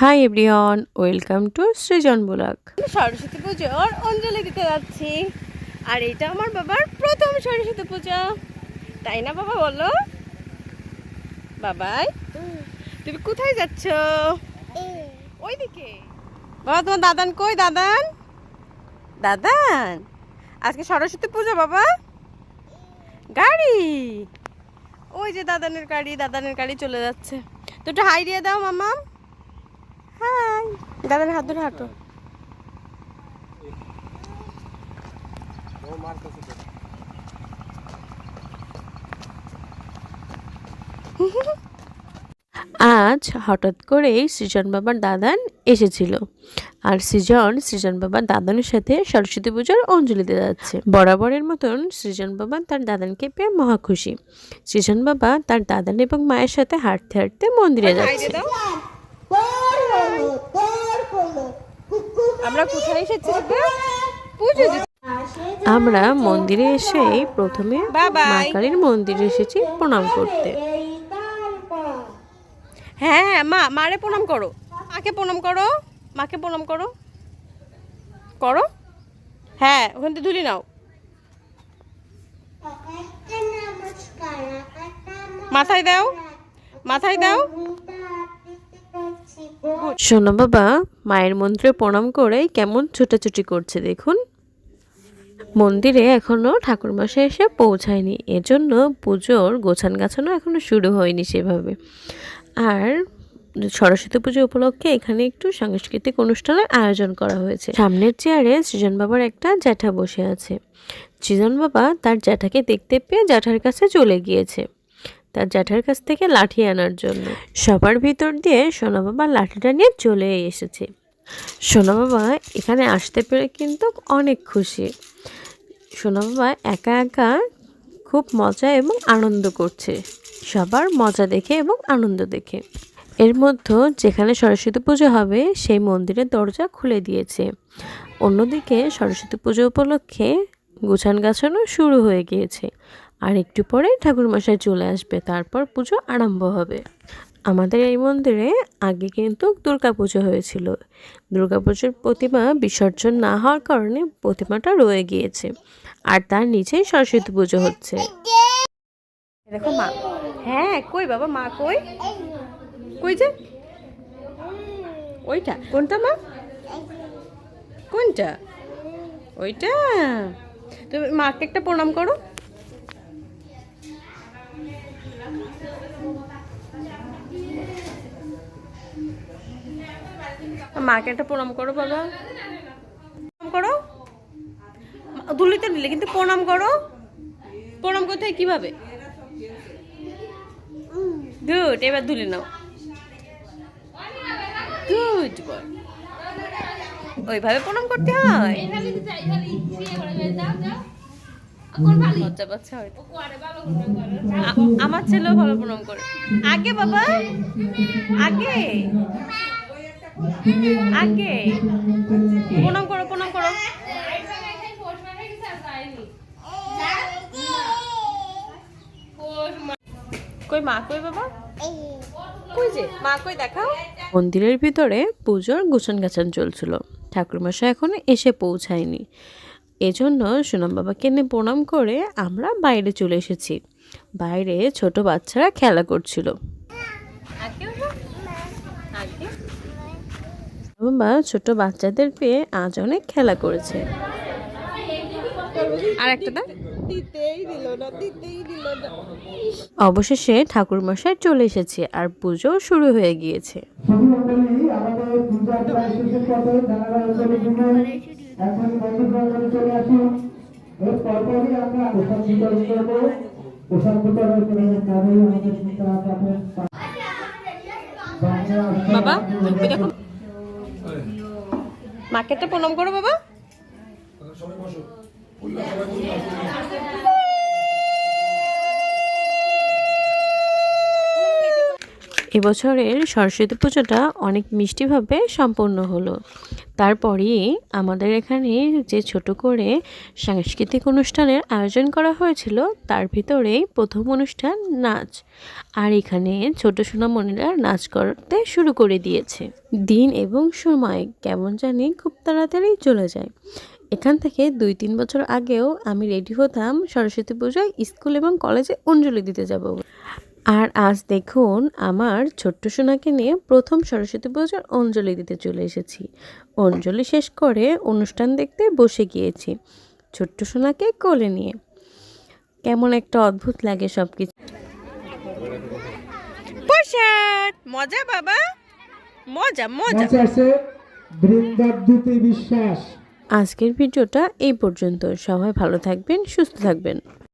Hi everyone, welcome to Srijan blog Saraswati পুজোর অঞ্জলি দিতে যাচ্ছি। আর এটা আমার বাবার প্রথম সরস্বতী পূজা। তাই না বাবা বলো? বাবাই, তুমি কোথায় যাচ্ছ? ওইদিকে। বাবা, তোমার দাদান কই? দাদান? দাদান? আজকে সরস্বতী পূজা বাবা। গাড়ি। ওই যে দাদানের গাড়ি দাদানের গাড়ি চলে যাচ্ছে। তো একটু হাই দিয়ে দাও মামা হাই। দাদানের হাত ধরে হাঁটো। আজ হঠাৎ করেই সৃজন বাবার দাদান এসেছিল। আর সৃজন সৃজন বাবার দাদানের সাথে সরস্বতী পুজোর অঞ্জলি দিতে যাচ্ছে। বরাবরের মতন সৃজন বাবা তার দাদানকে পেয়ে মহা খুশি। সৃজন বাবা তার দাদান এবং মায়ের সাথে হাঁটতে হাঁটতে মন্দিরে যাচ্ছে। আমরা কোথায় এসেছি? পুজো। আমরা মন্দিরে এসেই প্রথমে. মা কালীর মন্দিরে এসেছি প্রণাম করতে। হ্যাঁ হ্যাঁ মা মারে প্রণাম করো। মাকে প্রণাম করো। মাকে প্রণাম করো। করো। হ্যাঁ ওখান থেকে ধুলি নাও। মাথায় দাও। মাথায় দাও। শোনো বাবা, মায়ের মন্দিরে প্রণাম করে কেমন ছোটাছুটি করছে দেখুন। মন্দিরে এখনও ঠাকুরমশাই এসে পৌঁছায়নি, এজন্য পুজোর গোছান গাছানো এখনও শুরু হয়নি সেভাবে। আর সরস্বতী পুজো উপলক্ষে এখানে একটু সাংস্কৃতিক অনুষ্ঠানের আয়োজন করা হয়েছে। সামনের চেয়ারে সৃজন বাবার একটা জ্যাঠা বসে আছে। সৃজন বাবা তার জ্যাঠাকে দেখতে পেয়ে জ্যাঠার কাছে চলে গিয়েছে। তার জ্যাঠার কাছ থেকে লাঠি আনার জন্য। সবার ভিতর দিয়ে সোনা বাবা লাঠিটা নিয়ে চলে এসেছে। সোনা বাবা এখানে আসতে পেরে কিন্তু অনেক খুশি। সোনা বাবা একা একা খুব মজা এবং আনন্দ করছে। সবার মজা দেখে এবং আনন্দ দেখে। এর মধ্যে যেখানে সরস্বতী পুজো হবে, সেই মন্দিরের দরজা খুলে দিয়েছে। অন্যদিকে সরস্বতী পুজো উপলক্ষে গুছান গাছানো শুরু হয়ে গিয়েছে। আর একটু পরে ঠাকুরমশাই চলে আসবে, তারপর পুজো আরম্ভ হবে। আমাদের এই মন্দিরে আগে কিন্তু দুর্গা পুজো হয়েছিল। দুর্গা পুজোর প্রতিমা বিসর্জন না হওয়ার কারণে প্রতিমাটা রয়ে গিয়েছে, আর তার নিচেই সরস্বতী পুজো হচ্ছে। দেখো মা হ্যাঁ কই বাবা, মা কই? কই যে? ওইটা, কোনটা মা? কোনটা? ওইটা। তুমি মাকে একটা প্রণাম করো। মাকে একটা প্রণাম করো বাবা। প্রণাম করো। দুলিতে নিলে, কিন্তু প্রণাম করো। প্রণাম করতে হয় কীভাবে? গুড এবার ধুলে নাও। গুড বয় ওইভাবে প্রণাম করতে হয়। আমার ছেলেও ভালো প্রণাম করে। আগে বাবা। আগে। আগে। প্রণাম করো প্রণাম করো। মন্দিরের ভিতরে পুজোর গোছান গাছান চলছিল। ঠাকুরমশাই এখনও এসে পৌঁছায়নি। এজন্য সুনাম বাবাকে নিয়ে প্রণাম করে আমরা বাইরে চলে এসেছি। বাইরে ছোট বাচ্চারা খেলা করছিল আগে বাবা আগে বাবা ছোট বাচ্চাদের পেয়ে আজ অনেক খেলা করেছে। আর একটা দাও দিতেই দিল না দিতেই দিল না। অবশেষে ঠাকুরমশাই চলে এসেছে আর পুজো শুরু হয়ে গিয়েছে। বাবা দেখো। মাকে একটা প্রণাম করো বাবা। এবছরের সরস্বতী পুজোটা অনেক মিষ্টিভাবে সম্পন্ন হলো। তারপরেই আমাদের এখানে যে ছোট করে সাংস্কৃতিক অনুষ্ঠানের আয়োজন করা হয়েছিল, তার ভিতরেই প্রথম অনুষ্ঠান নাচ। আর এখানে ছোট সোনামণিরা নাচ করতে শুরু করে দিয়েছে। দিন এবং সময় কেমন জানি খুব তাড়াতাড়ি চলে যায়। এখান থেকে দুই তিন বছর আগেও আমি রেডি হতাম সরস্বতী পুজোয় স্কুল এবং কলেজে অঞ্জলি দিতে যাব। আর আজ দেখুন আমার ছোট্ট সোনাকে নিয়ে প্রথম সরস্বতী পুজোর অঞ্জলি দিতে চলে এসেছি। অঞ্জলি শেষ করে অনুষ্ঠান দেখতে বসে গিয়েছি। ছোট্ট সোনাকে কোলে নিয়ে। কেমন একটা অদ্ভুত লাগে সব কিছু মজা বাবা। মজা মজা। আজকের ভিডিওটা এই পর্যন্ত। সবাই ভালো থাকবেন সুস্থ থাকবেন।